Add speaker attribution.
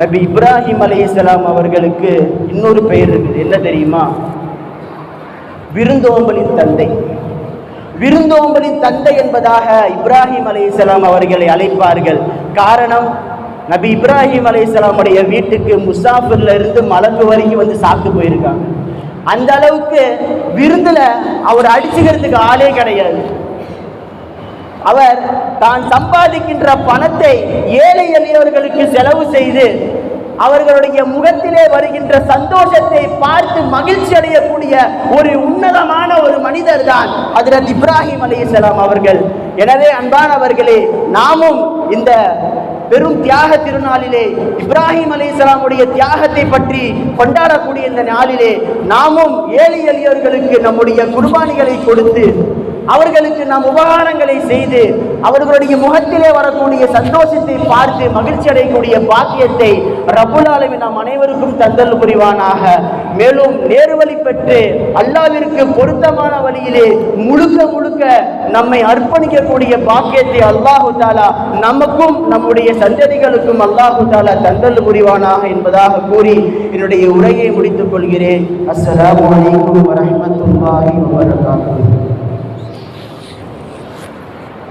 Speaker 1: நபி இப்ராஹிம் அலைஹிஸ்ஸலாம் அவர்களுக்கு இன்னொரு பெயர் இருக்குது. என்ன தெரியுமா? விருந்தோம்பலின் தந்தை. விருந்தோம்பலின் தந்தை என்பதாக இப்ராஹிம் அலைஹிஸ்ஸலாம் அவர்களை அழைப்பார்கள். காரணம் நபி இப்ராஹிம் அலைஹிஸ்ஸலாமுடைய வீட்டுக்கு முசாஃபிர்ல இருந்து மலக்கு வரைக்கும் வந்து சாப்பிட்டு போயிருக்காங்க. அந்த அளவுக்கு விருந்துல அவர் அடிச்சுக்கிறதுக்கு ஆளே கிடையாது. அவர் தான் சம்பாதிக்கின்ற பணத்தை ஏழை எளியவர்களுக்கு செலவு செய்து அவர்களுடைய முகத்திலே வருகின்ற சந்தோஷத்தை பார்த்து மகிழ்ச்சி அடையக்கூடிய ஒரு உன்னதமான ஒரு மனிதர் தான் அதிரத் இப்ராஹிம் அலைஹிஸ்ஸலாம் அவர்கள். எனவே அன்பானவர்களே நாமும் இந்த பெரும் தியாக திருநாளிலே இப்ராஹிம் அலைஹிஸ்ஸலாமுடைய தியாகத்தை பற்றி கொண்டாடக்கூடிய இந்த நாளிலே நாமும் ஏழை எளியவர்களுக்கு நம்முடைய குர்பானிகளை கொடுத்து அவர்களுக்கு நாம் உபகாரங்களை செய்து அவர்களுடைய முகத்திலே வரக்கூடிய சந்தோஷத்தை பார்த்து மகிழ்ச்சி அடையக்கூடிய பாக்கியத்தை ரப்புல் நாம் அனைவருக்கும் தந்தல் புரிவானாக. மேலும் நேர்வழி பெற்று அல்லாவிற்கு பொருத்தமான வழியிலே முழுக்க முழுக்க நம்மை அர்ப்பணிக்கக்கூடிய பாக்கியத்தை அல்லாஹு தாலா நமக்கும் நம்முடைய சந்ததிகளுக்கும் அல்லாஹு தாலா தந்தல் புரிவானாக என்பதாக கூறி என்னுடைய உரையை முடித்துக் கொள்கிறேன். அஸ்லாம் அலைக்கும் வரஹ்மத்துல்லாஹி